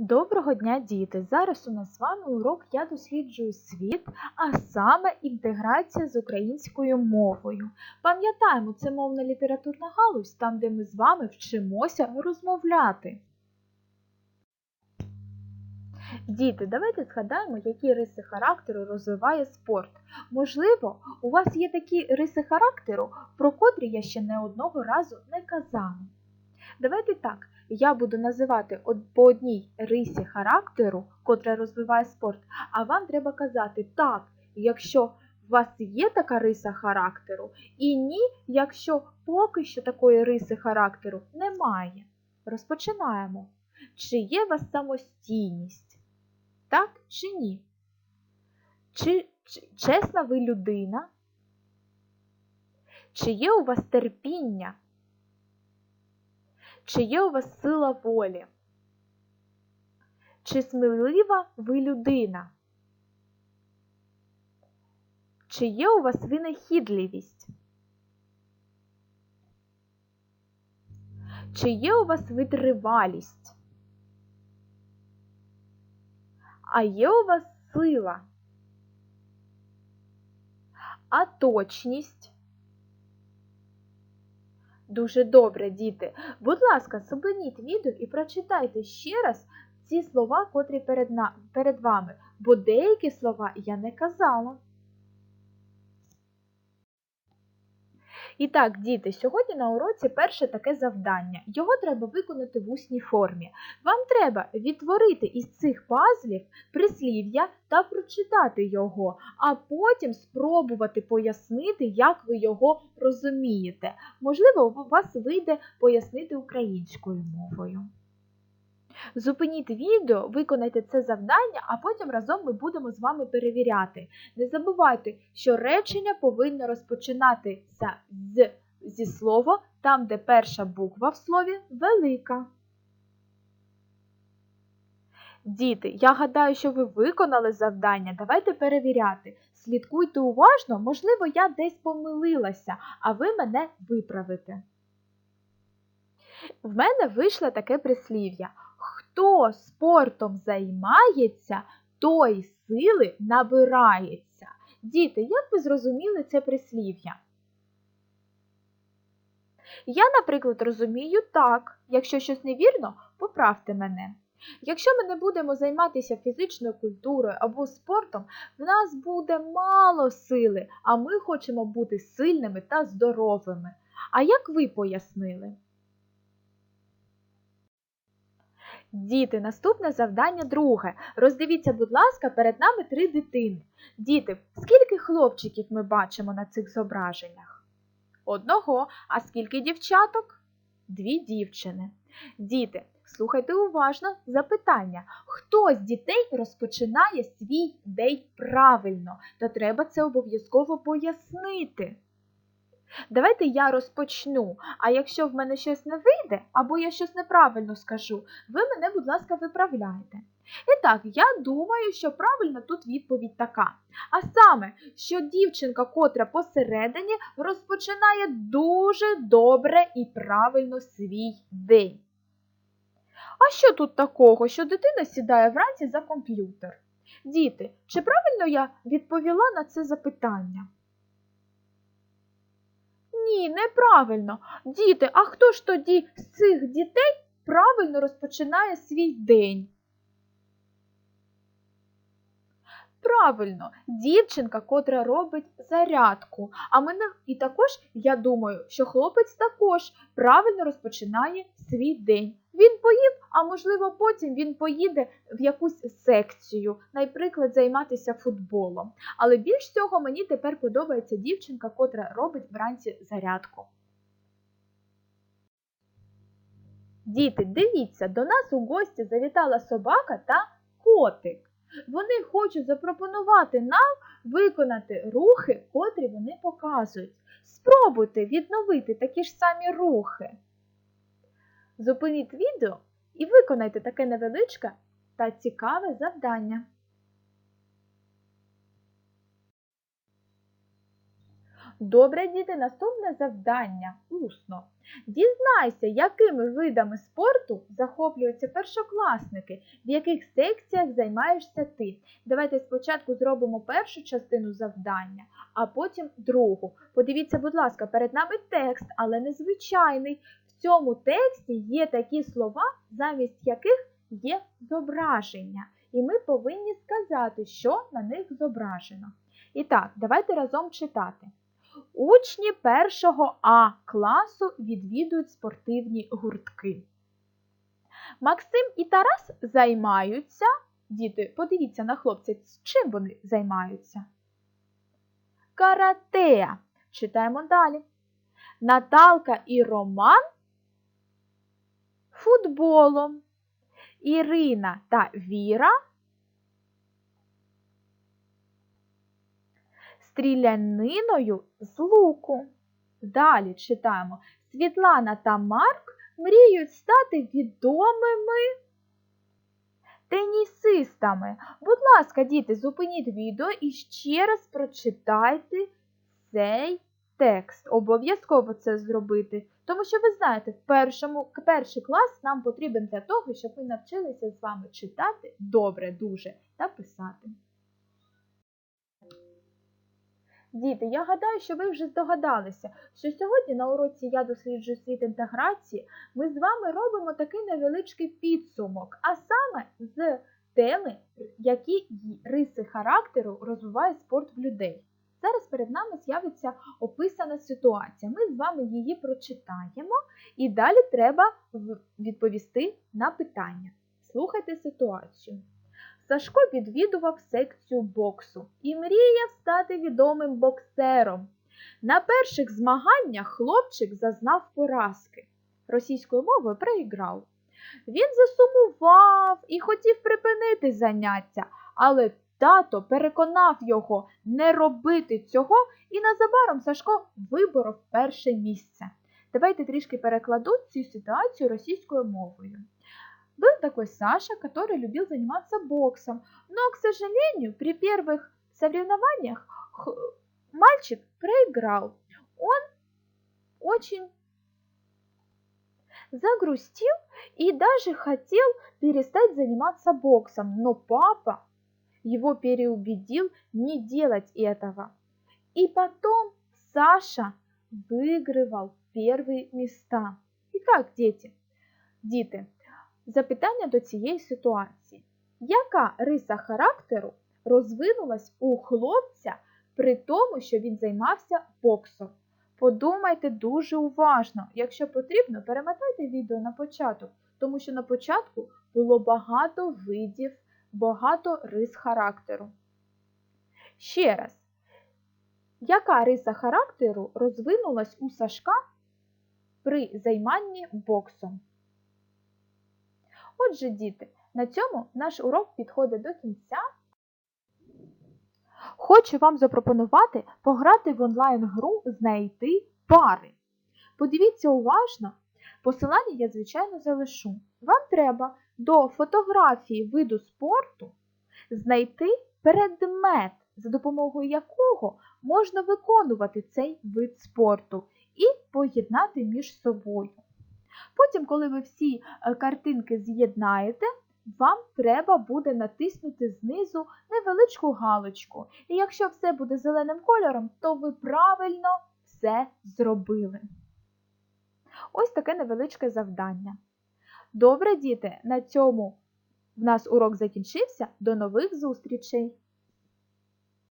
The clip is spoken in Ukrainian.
Доброго дня, діти! Зараз у нас з вами урок Я досліджую світ, а саме інтеграція з українською мовою. Пам'ятаємо, це мовна літературна галузь, там, де ми з вами вчимося розмовляти. Діти, давайте згадаємо, які риси характеру розвиває спорт. Можливо, у вас є такі риси характеру, про котрі я ще не одного разу не казала. Давайте так, я буду називати по одній рисі характеру, котра розвиває спорт, а вам треба казати так, якщо у вас є така риса характеру, і ні, якщо поки що такої риси характеру немає. Розпочинаємо. Чи є у вас самостійність? Так чи ні? Чи, чи чесна ви людина? Чи є у вас терпіння? Чи є у вас сила волі? Чи смілива ви людина? Чи є у вас винахідливість? Чи є у вас витривалість? А є у вас сила? А точність? Дуже добре, діти. Будь ласка, зупиніть відео і прочитайте ще раз ці слова, котрі перед, на... перед вами, бо деякі слова я не казала. І так, діти, сьогодні на уроці перше таке завдання. Його треба виконати в усній формі. Вам треба відтворити із цих пазлів прислів'я та прочитати його, а потім спробувати пояснити, як ви його розумієте. Можливо, у вас вийде пояснити українською мовою. Зупиніть відео, виконайте це завдання, а потім разом ми будемо з вами перевіряти. Не забувайте, що речення повинно розпочинатися з, зі слова там, де перша буква в слові велика. Діти, я гадаю, що ви виконали завдання. Давайте перевіряти. Слідкуйте уважно, можливо, я десь помилилася, а ви мене виправите. В мене вийшло таке прислів'я. Хто спортом займається, той сили набирається. Діти, як ви зрозуміли це прислів'я? Я, наприклад, розумію так. Якщо щось невірно, поправте мене. Якщо ми не будемо займатися фізичною культурою або спортом, в нас буде мало сили, а ми хочемо бути сильними та здоровими. А як ви пояснили? Діти, наступне завдання друге. Роздивіться, будь ласка, перед нами три дитини. Діти, скільки хлопчиків ми бачимо на цих зображеннях? Одного. А скільки дівчаток? Дві дівчини. Діти, слухайте уважно запитання. Хто з дітей розпочинає свій день правильно? Та треба це обов'язково пояснити. Давайте я розпочну, а якщо в мене щось не вийде, або я щось неправильно скажу, ви мене, будь ласка, виправляйте. І так, я думаю, що правильно тут відповідь така. А саме, що дівчинка, котра посередині, розпочинає дуже добре і правильно свій день. А що тут такого, що дитина сідає вранці за комп'ютер? Діти, чи правильно я відповіла на це запитання? Ні, неправильно. Діти, а хто ж тоді з цих дітей правильно розпочинає свій день? Правильно, дівчинка, котра робить зарядку. А мене і також, я думаю, що хлопець також правильно розпочинає свій день. Він поїв, а можливо, потім він поїде в якусь секцію, наприклад, займатися футболом. Але більш цього мені тепер подобається дівчинка, котра робить вранці зарядку. Діти, дивіться, до нас у гості завітала собака та котик. Вони хочуть запропонувати нам виконати рухи, котрі вони показують. Спробуйте відновити такі ж самі рухи. Зупиніть відео і виконайте таке невеличке та цікаве завдання. Добре, діти, наступне завдання усно. Дізнайся, якими видами спорту захоплюються першокласники, в яких секціях займаєшся ти. Давайте спочатку зробимо першу частину завдання, а потім другу. Подивіться, будь ласка, перед нами текст, але незвичайний. Цьому тексті є такі слова, замість яких є зображення. І ми повинні сказати, що на них зображено. І так, давайте разом читати. Учні першого А класу відвідують спортивні гуртки. Максим і Тарас займаються. Діти, подивіться на хлопців, чим вони займаються. Карате. Читаємо далі. Наталка і Роман футболом. Ірина та Віра стріляниною з луку. Далі читаємо. Світлана та Марк мріють стати відомими тенісистами. Будь ласка, діти, зупиніть відео і ще раз прочитайте цей текст. Обов'язково це зробити. Тому що ви знаєте, в першому, перший клас нам потрібен для того, щоб ми навчилися з вами читати добре дуже та писати. Діти, я гадаю, що ви вже здогадалися, що сьогодні на уроці Я досліджую світ інтеграції ми з вами робимо такий невеличкий підсумок, а саме з теми, які риси характеру розвиває спорт в людей. Зараз перед нами з'явиться описана ситуація. Ми з вами її прочитаємо, і далі треба відповісти на питання. Слухайте ситуацію. Сашко відвідував секцію боксу і мріяв стати відомим боксером. На перших змаганнях хлопчик зазнав поразки. Російською мовою проіграв. Він засумував і хотів припинити заняття, але тато переконав його не робити цього, і незабаром Сашко виборов перше місце. Давайте трішки перекладу цю ситуацію російською мовою. Был такой Саша, который любил заниматься боксом, но, к сожалению, при первых соревнованиях мальчик проиграл. Он очень загрустил и даже хотел перестать заниматься боксом, но папа его переубедил не делать этого. И потом Саша выигрывал первые места. Итак, дети, діти, запитання до цієї ситуації. Яка риса характеру розвинулась у хлопця при тому, що він займався боксом? Подумайте дуже уважно, якщо потрібно, перемотайте відео на початок, тому що на початку було багато видів, багато рис характеру. Ще раз, яка риса характеру розвинулась у Сашка при займанні боксом? Отже, діти, на цьому наш урок підходить до кінця. Хочу вам запропонувати пограти в онлайн-гру Знайти пари. Подивіться уважно, посилання я, звичайно, залишу. Вам треба до фотографії виду спорту знайти предмет, за допомогою якого можна виконувати цей вид спорту, і поєднати між собою. Потім, коли ви всі е, картинки з'єднаєте, вам треба буде натиснути знизу невеличку галочку. І якщо все буде зеленим кольором, то ви правильно все зробили. Ось таке невеличке завдання. Добре, діти, на цьому в нас урок закінчився. До нових зустрічей!